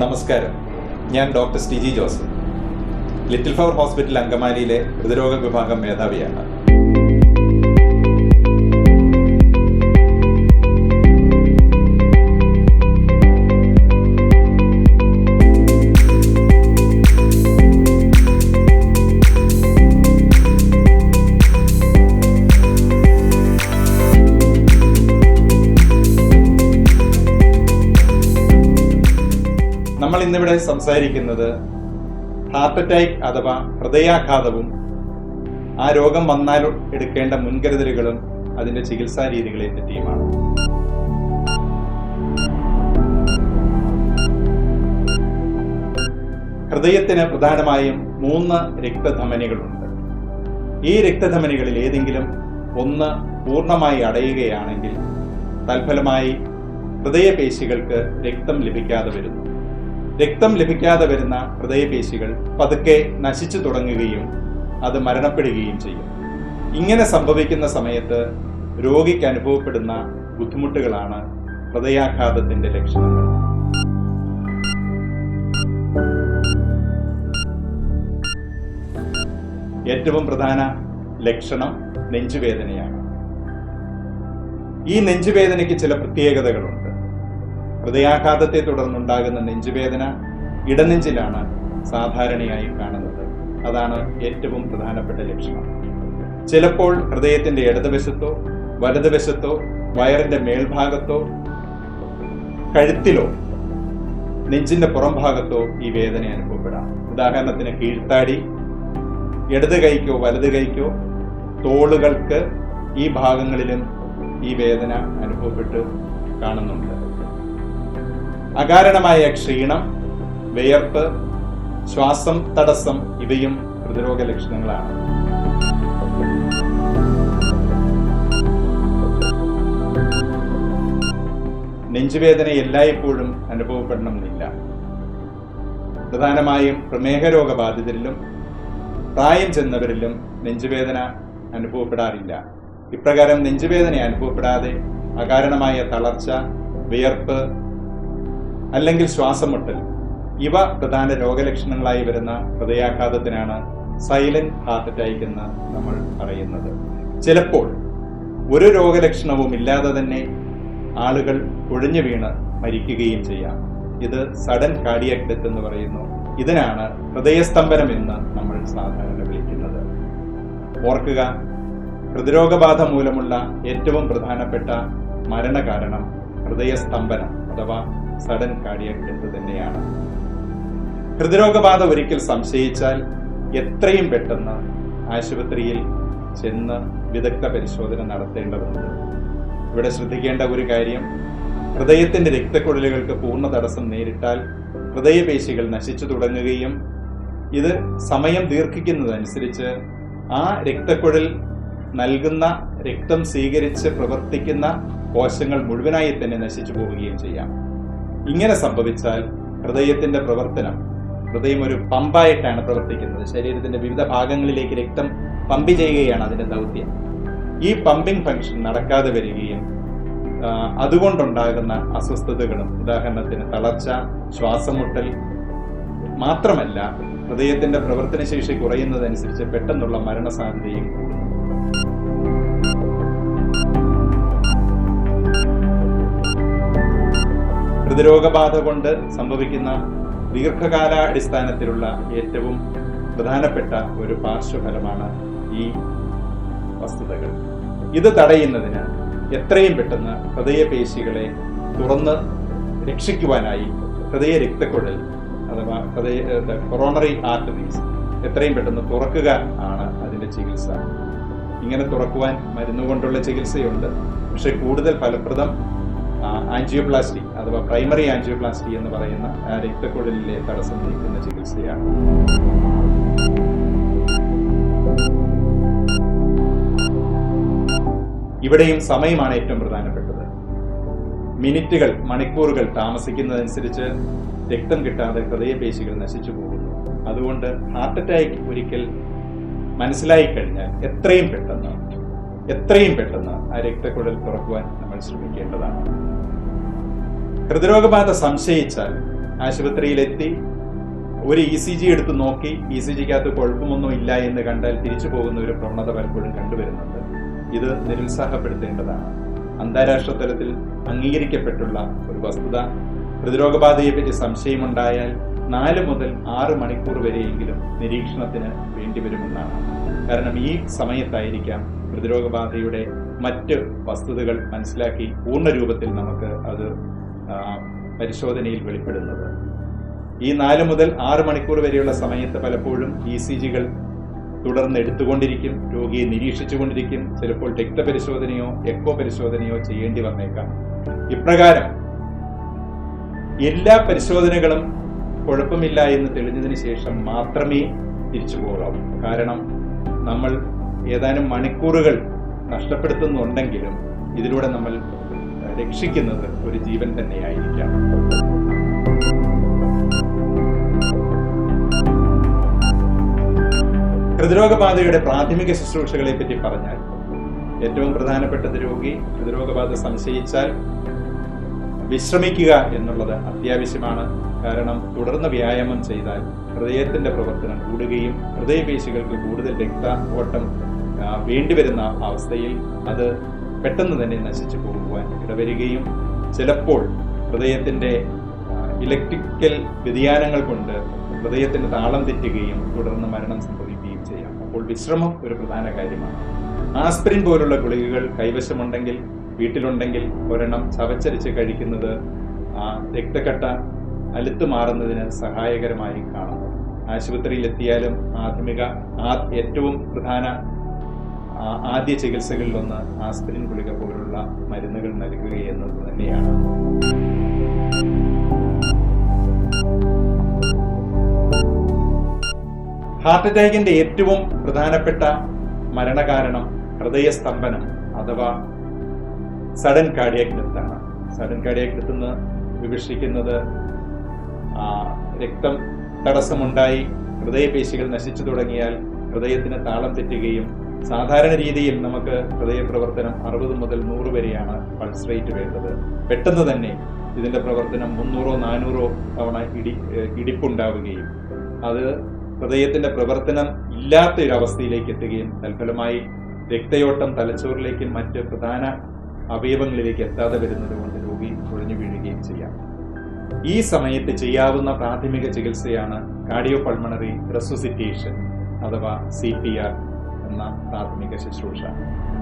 നമസ്കാരം. ഞാൻ doctor Stiji Joseph. Little Flower Hospital അങ്കമാലിയിലെ ഹൃദ്രോഗ വിഭാഗം മേധാവിയാണ്. ഇന്നിവിടെ സംസാരിക്കുന്നത് ഹാർട്ട് അറ്റാക്ക് അഥവാ ഹൃദയാഘാതവും ആ രോഗം വന്നാൽ എടുക്കേണ്ട മുൻകരുതലുകളും അതിന്റെ ചികിത്സാ രീതികളെ പറ്റിയുമാണ്. ഹൃദയത്തിന് പ്രധാനമായും മൂന്ന് രക്തധമനികളുണ്ട്. ഈ രക്തധമനികളിൽ ഏതെങ്കിലും ഒന്ന് പൂർണമായി അടയുകയാണെങ്കിൽ തൽഫലമായി ഹൃദയപേശികൾക്ക് രക്തം ലഭിക്കാതെ വരുന്നു. രക്തം ലഭിക്കാതെ വരുന്ന ഹൃദയപേശികൾ പതുക്കെ നശിച്ചു തുടങ്ങുകയും അത് മരണപ്പെടുകയും ചെയ്യും. ഇങ്ങനെ സംഭവിക്കുന്ന സമയത്ത് രോഗിക്ക് അനുഭവപ്പെടുന്ന ബുദ്ധിമുട്ടുകളാണ് ഹൃദയാഘാതത്തിന്റെ ലക്ഷണങ്ങൾ. ഏറ്റവും പ്രധാന ലക്ഷണം നെഞ്ചുവേദനയാണ്. ഈ നെഞ്ചുവേദനയ്ക്ക് ചില പ്രത്യേകതകളുണ്ട്. ഹൃദയാഘാതത്തെ തുടർന്നുണ്ടാകുന്ന നെഞ്ചുവേദന ഇടനെഞ്ചിലാണ് സാധാരണയായി കാണുന്നത്. അതാണ് ഏറ്റവും പ്രധാനപ്പെട്ട ലക്ഷണം. ചിലപ്പോൾ ഹൃദയത്തിന്റെ ഇടതുവശത്തോ വലതുവശത്തോ വയറിന്റെ മേൽഭാഗത്തോ കഴുത്തിലോ നെഞ്ചിന്റെ പുറം ഭാഗത്തോ ഈ വേദന അനുഭവപ്പെടാം. ഉദാഹരണത്തിന് കീഴ്ത്താടി ഇടത് കൈക്കോ വലത് കൈക്കോ തോളുകൾക്ക് ഈ ഭാഗങ്ങളിലും ഈ വേദന അനുഭവപ്പെട്ട് കാണുന്നുണ്ട്. അകാരണമായ ക്ഷീണം വിയർപ്പ് ശ്വാസം തടസ്സം ഇവയും ഹൃദ്രോഗ ലക്ഷണങ്ങളാണ്. നെഞ്ചുവേദന എല്ലായ്പ്പോഴും അനുഭവപ്പെടണമെന്നില്ല. പ്രധാനമായും പ്രമേഹ രോഗബാധിതരിലും പ്രായം ചെന്നവരിലും നെഞ്ചുവേദന അനുഭവപ്പെടാറില്ല. ഇപ്രകാരം നെഞ്ചുവേദന അനുഭവപ്പെടാതെ അകാരണമായ തളർച്ച വിയർപ്പ് അല്ലെങ്കിൽ ശ്വാസം മുട്ടൽ ഇവ പ്രധാന രോഗലക്ഷണങ്ങളായി വരുന്ന ഹൃദയാഘാതത്തിനാണ് സൈലന്റ് ഹാർട്ട് അറ്റാക്ക് എന്ന് നമ്മൾ പറയുന്നത്. ചിലപ്പോൾ ഒരു രോഗലക്ഷണവും ഇല്ലാതെ തന്നെ ആളുകൾ കുഴഞ്ഞു വീണ് മരിക്കുകയും ചെയ്യാം. ഇത് സഡൻ കാർഡിയാക് ഡെത്ത് എന്ന് പറയുന്നു. ഇതിനാണ് ഹൃദയസ്തംഭനം എന്ന് നമ്മൾ സാധാരണ വിളിക്കുന്നത്. ഓർക്കുക ഹൃദ്രോഗബാധ മൂലമുള്ള ഏറ്റവും പ്രധാനപ്പെട്ട മരണകാരണം ഹൃദയസ്തംഭനം അഥവാ സഡൻ കാർഡിയക് ഡെത്ത് തന്നെയാണ്. ഹൃദ്രോഗബാധ ഒരിക്കൽ സംശയിച്ചാൽ എത്രയും പെട്ടെന്ന് ആശുപത്രിയിൽ ചെന്ന് വിദഗ്ധ പരിശോധന നടത്തേണ്ടതുണ്ട്. ഇവിടെ ശ്രദ്ധിക്കേണ്ട ഒരു കാര്യം ഹൃദയത്തിന്റെ രക്തക്കുഴലുകൾക്ക് പൂർണ തടസ്സം നേരിട്ടാൽ ഹൃദയപേശികൾ നശിച്ചു തുടങ്ങുകയും ഇത് സമയം ദീർഘിക്കുന്നതനുസരിച്ച് ആ രക്തക്കുഴൽ നൽകുന്ന രക്തം സ്വീകരിച്ച് പ്രവർത്തിക്കുന്ന കോശങ്ങൾ മുഴുവനായി തന്നെ നശിച്ചു പോവുകയും ചെയ്യാം. ഇങ്ങനെ സംഭവിച്ചാൽ ഹൃദയത്തിന്റെ പ്രവർത്തനം ഹൃദയം ഒരു പമ്പായിട്ടാണ് പ്രവർത്തിക്കുന്നത്. ശരീരത്തിന്റെ വിവിധ ഭാഗങ്ങളിലേക്ക് രക്തം പമ്പ് ചെയ്യുകയാണ് അതിന്റെ ദൗത്യം. ഈ പമ്പിംഗ് ഫംഗ്ഷൻ നടക്കാതെ വരികയും അതുകൊണ്ടുണ്ടാകുന്ന അസ്വസ്ഥതകളും ഉദാഹരണത്തിന് തളർച്ച ശ്വാസമുട്ടൽ മാത്രമല്ല ഹൃദയത്തിന്റെ പ്രവർത്തനശേഷി കുറയുന്നതനുസരിച്ച് പെട്ടെന്നുള്ള മരണസാധ്യതയും കൂടുന്നു ഹൃദ്രോഗബാധ കൊണ്ട് സംഭവിക്കുന്ന ദീർഘകാലാടിസ്ഥാനത്തിലുള്ള ഏറ്റവും പ്രധാനപ്പെട്ട ഒരു പാർശ്വഫലമാണ് ഈ വസ്തുതകൾ. ഇത് തടയുന്നതിന് എത്രയും പെട്ടെന്ന് ഹൃദയപേശികളെ തുറന്ന് രക്ഷിക്കുവാനായി ഹൃദയ രക്തക്കുഴൽ അഥവാ ഹൃദയ കൊറോണറി ആർട്ടറീസ് എത്രയും പെട്ടെന്ന് തുറക്കുക ആണ് അതിന്റെ ചികിത്സ. ഇങ്ങനെ തുറക്കുവാൻ മരുന്നുകൊണ്ടുള്ള ചികിത്സയുണ്ട്. പക്ഷെ കൂടുതൽ ഫലപ്രദം ആൻജിയോപ്ലാസ്റ്റി. അഥവാ പ്രൈമറി ആൻജിയോപ്ലാസ്റ്റി എന്ന് പറയുന്ന രക്തക്കുഴലിലെ തടസ്സം നീക്കുന്ന ചികിത്സയാണ്. ഇവിടെയും സമയമാണ് ഏറ്റവും പ്രധാനപ്പെട്ടത്. മിനിറ്റുകൾ മണിക്കൂറുകൾ താമസിക്കുന്നതനുസരിച്ച് രക്തം കിട്ടാതെ ഹൃദയപേശികൾ നശിച്ചു പോകുന്നു. അതുകൊണ്ട് ഹാർട്ട് അറ്റാക്ക് ഒരിക്കൽ മനസ്സിലായി കഴിഞ്ഞാൽ എത്രയും പെട്ടെന്ന് എത്രയും പെട്ടെന്ന് ആ രക്തക്കുഴൽ തുറക്കുവാൻ നമ്മൾ ശ്രമിക്കേണ്ടതാണ്. ഹൃദ്രോഗബാധ സംശയിച്ചാൽ ആശുപത്രിയിലെത്തി ഒരു ഇ സി ജി എടുത്ത് നോക്കി ഇ സി ജിക്കകത്ത് കുഴപ്പമൊന്നും ഇല്ല എന്ന് കണ്ടാൽ തിരിച്ചു പോകുന്ന ഒരു പ്രവണത പലപ്പോഴും കണ്ടുവരുന്നുണ്ട്. ഇത് നിരുത്സാഹപ്പെടുത്തേണ്ടതാണ്. അന്താരാഷ്ട്ര തലത്തിൽ അംഗീകരിക്കപ്പെട്ടുള്ള ഒരു വസ്തുത. ഹൃദ്രോഗബാധയെപ്പറ്റി സംശയമുണ്ടായാൽ നാല് മുതൽ ആറ് മണിക്കൂർ വരെയെങ്കിലും നിരീക്ഷണത്തിന് വേണ്ടിവരുമെന്നാണ്. കാരണം ഈ സമയത്തായിരിക്കാം ഹൃദ്രോഗബാധയുടെ മറ്റ് വസ്തുതകൾ മനസ്സിലാക്കി പൂർണ രൂപത്തിൽ നമുക്ക് അത് പരിശോധനയിൽ വെളിപ്പെടുന്നത്. ഈ നാല് മുതൽ ആറ് മണിക്കൂർ വരെയുള്ള സമയത്ത് പലപ്പോഴും ഇ സി ജികൾ തുടർന്ന് എടുത്തുകൊണ്ടിരിക്കും രോഗിയെ നിരീക്ഷിച്ചുകൊണ്ടിരിക്കും. ചിലപ്പോൾ രക്തപരിശോധനയോ എക്കോ പരിശോധനയോ ചെയ്യേണ്ടി വന്നേക്കാം. ഇപ്രകാരം എല്ലാ പരിശോധനകളും കുഴപ്പമില്ല എന്ന് തെളിഞ്ഞതിന് ശേഷം മാത്രമേ തിരിച്ചു പോകാവൂ. കാരണം നമ്മൾ ഏതാനും മണിക്കൂറുകൾ നഷ്ടപ്പെടുത്തുന്നുണ്ടെങ്കിലും ഇതിലൂടെ നമ്മൾ രക്ഷിക്കുന്നത് ഒരു ജീവൻ തന്നെയായിരിക്കാം. ഹൃദ്രോഗബാധയുടെ പ്രാഥമിക ശുശ്രൂഷകളെ പറ്റി പറഞ്ഞാൽ ഏറ്റവും പ്രധാനപ്പെട്ടത് രോഗി ഹൃദ്രോഗബാധ സംശയിച്ചാൽ വിശ്രമിക്കുക എന്നുള്ളത് അത്യാവശ്യമാണ്. കാരണം തുടർന്ന് വ്യായാമം ചെയ്താൽ ഹൃദയത്തിന്റെ പ്രവർത്തനം കൂടുകയും ഹൃദയപേശികൾക്ക് കൂടുതൽ രക്ത ഓട്ടം വേണ്ടിവരുന്ന അവസ്ഥയിൽ അത് പെട്ടെന്ന് തന്നെ നശിച്ചു പോകുവാൻ ഇടവരികയും ചിലപ്പോൾ ഹൃദയത്തിന്റെ ഇലക്ട്രിക്കൽ വ്യതിയാനങ്ങൾ കൊണ്ട് ഹൃദയത്തിന് താളം തെറ്റുകയും തുടർന്ന് മരണം സംഭവിക്കുകയും ചെയ്യാം. അപ്പോൾ വിശ്രമം ഒരു പ്രധാന കാര്യമാണ്. ആസ്പ്രിൻ പോലുള്ള ഗുളികകൾ കൈവശമുണ്ടെങ്കിൽ വീട്ടിലുണ്ടെങ്കിൽ ഒരെണ്ണം ചവച്ചരിച്ച് കഴിക്കുന്നത് രക്തക്കട്ട അലുത്ത് മാറുന്നതിന് സഹായകരമായി കാണുന്നു ആശുപത്രിയിലെത്തിയാലും ആധുനിക ഏറ്റവും പ്രധാന ആദ്യ ചികിത്സകളിലൊന്ന് ആസ്പിരിൻ ഗുളിക പോലുള്ള മരുന്നുകൾ നൽകുക എന്നത് തന്നെയാണ്. ഹാർട്ട് അറ്റാക്കിന്റെ ഏറ്റവും പ്രധാനപ്പെട്ട മരണകാരണം ഹൃദയസ്തംഭനം അഥവാ സഡൻ കാർഡിയാക് ഡെത്ത് ആണ്. സഡൻ കാർഡിയാക് ഡെത്ത് എന്ന് വിവക്ഷിക്കുന്നത് രക്തം തടസ്സമുണ്ടായി ഹൃദയപേശികൾ നശിച്ചു തുടങ്ങിയാൽ ഹൃദയത്തിന് താളം തെറ്റുകയും സാധാരണ രീതിയിൽ നമുക്ക് ഹൃദയപ്രവർത്തനം അറുപത് മുതൽ നൂറ് വരെയാണ് പൾസ് റേറ്റ് വേണ്ടത്. പെട്ടെന്ന് തന്നെ ഇതിന്റെ പ്രവർത്തനം മുന്നൂറോ നാനൂറോ തവണ ഇടി ഇടിപ്പുണ്ടാവുകയും അത് ഹൃദയത്തിന്റെ പ്രവർത്തനം ഇല്ലാത്ത ഒരു അവസ്ഥയിലേക്ക് എത്തുകയും തൽഫലമായി രക്തയോട്ടം തലച്ചോറിലേക്കും മറ്റ് പ്രധാന അവയവങ്ങളിലേക്ക് എത്താതെ വരുന്നത് കൊണ്ട് രോഗി കുഴഞ്ഞു വീഴുകയും ചെയ്യാം. ഈ സമയത്ത് ചെയ്യാവുന്ന പ്രാഥമിക ചികിത്സയാണ് കാർഡിയോ പൾമണറി റെസുസിറ്റേഷൻ അഥവാ സി പി ആർ. എന്ന പ്രാഥമിക ശുശ്രൂഷ.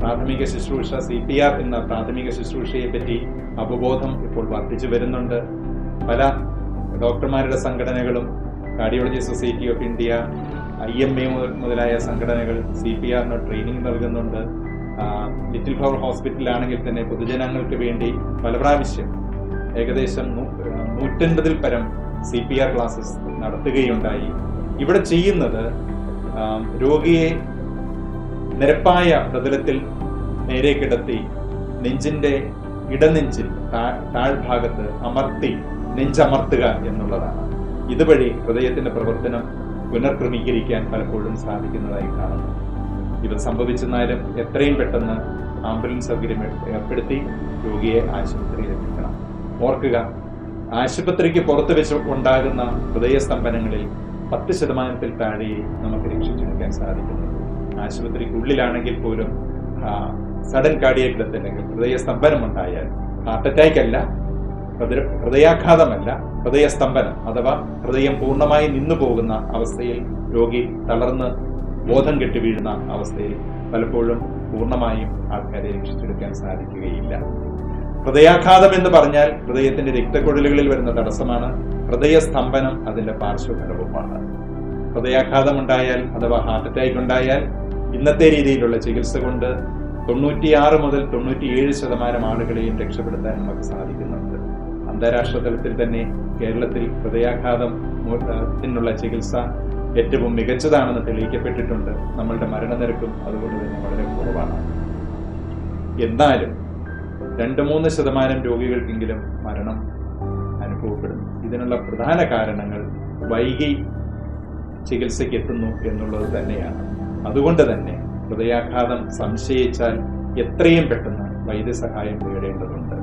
പ്രാഥമിക ശുശ്രൂഷ സി പി ആർ എന്ന പ്രാഥമിക ശുശ്രൂഷയെ പറ്റി അവബോധം ഇപ്പോൾ വർദ്ധിച്ചു വരുന്നുണ്ട്. പല ഡോക്ടർമാരുടെ സംഘടനകളും Cardiology Society of India I M A മുതലായ സംഘടനകൾ സി പി ആറിന് ട്രെയിനിങ് നൽകുന്നുണ്ട്. ലിറ്റിൽ ഫ്ലവർ ഹോസ്പിറ്റലാണെങ്കിൽ തന്നെ പൊതുജനങ്ങൾക്ക് വേണ്ടി പല പ്രാവശ്യം ഏകദേശം നൂറ്റൻപതിൽ പരം സി പി ആർ ക്ലാസ്സസ് നടത്തുകയുണ്ടായി. ഇവിടെ ചെയ്യുന്നത് രോഗിയെ നിരപ്പായ പ്രതലത്തിൽ നേരെ കിടത്തി നെഞ്ചിന്റെ ഇടനെഞ്ചിൽ താഴ്ഭാഗത്ത് അമർത്തി നെഞ്ചമർത്തുക എന്നുള്ളതാണ്. ഇതുവഴി ഹൃദയത്തിന്റെ പ്രവർത്തനം പുനർക്രമീകരിക്കാൻ പലപ്പോഴും സാധിക്കുന്നതായി കാണുന്നു. ഇവ സംഭവിച്ചെന്നാലും എത്രയും പെട്ടെന്ന് ആംബുലൻസ് സൗകര്യം ഏർ- ഏർപ്പെടുത്തി രോഗിയെ ആശുപത്രിയിൽ എത്തിക്കണം. ഓർക്കുക ആശുപത്രിക്ക് പുറത്ത് വെച്ച് ഉണ്ടാകുന്ന ഹൃദയസ്തംഭനങ്ങളിൽ പത്ത് ശതമാനത്തിൽ താഴെയെ നമുക്ക് രക്ഷിച്ചെടുക്കാൻ സാധിക്കുന്നു. ആശുപത്രിക്കുള്ളിലാണെങ്കിൽ പോലും സഡൻ കാർഡിയക് ഡെത്ത് അല്ലെങ്കിൽ ഹൃദയസ്തംഭനം ഉണ്ടായാൽ ഹാർട്ട് അറ്റാക്ക് അല്ല ഹൃദയ- ഹൃദയാഘാതമല്ല ഹൃദയസ്തംഭനം അഥവാ ഹൃദയം പൂർണമായി നിന്നു പോകുന്ന അവസ്ഥയിൽ രോഗി തളർന്ന് ബോധം കെട്ടി വീഴുന്ന അവസ്ഥയിൽ പലപ്പോഴും പൂർണമായും ആൾക്കാരെ രക്ഷിച്ചെടുക്കാൻ സാധിക്കുകയില്ല. ഹൃദയാഘാതം എന്ന് പറഞ്ഞാൽ ഹൃദയത്തിന്റെ രക്തക്കുഴലുകളിൽ വരുന്ന തടസ്സമാണ്. ഹൃദയസ്തംഭനം അതിന്റെ പാർശ്വഫലവുമാണ്. ഹൃദയാഘാതം ഉണ്ടായാൽ അഥവാ ഹാർട്ട് അറ്റാക്ക് ഉണ്ടായാൽ ഇന്നത്തെ രീതിയിലുള്ള ചികിത്സ കൊണ്ട് തൊണ്ണൂറ്റിയാറ് മുതൽ തൊണ്ണൂറ്റിയേഴ് ശതമാനം ആളുകളെയും രക്ഷപ്പെടുത്താൻ നമുക്ക് സാധിക്കുന്നുണ്ട്. അന്താരാഷ്ട്ര തലത്തിൽ തന്നെ കേരളത്തിൽ ഹൃദയാഘാതം ചികിത്സ ഏറ്റവും മികച്ചതാണെന്ന് തെളിയിക്കപ്പെട്ടിട്ടുണ്ട്. നമ്മളുടെ മരണനിരക്കും അതുകൊണ്ട് തന്നെ വളരെ കുറവാണ്. എന്നാലും രണ്ട് മൂന്ന് ശതമാനം രോഗികൾക്കെങ്കിലും മരണം അനുഭവപ്പെടുന്നു. ഇതിനുള്ള പ്രധാന കാരണങ്ങൾ വൈകി ചികിത്സയ്ക്ക് എത്തുന്നു എന്നുള്ളത് തന്നെയാണ്. അതുകൊണ്ട് തന്നെ ഹൃദയാഘാതം സംശയിച്ചാൽ എത്രയും പെട്ടെന്ന് വൈദ്യസഹായം തേടേണ്ടതുണ്ട്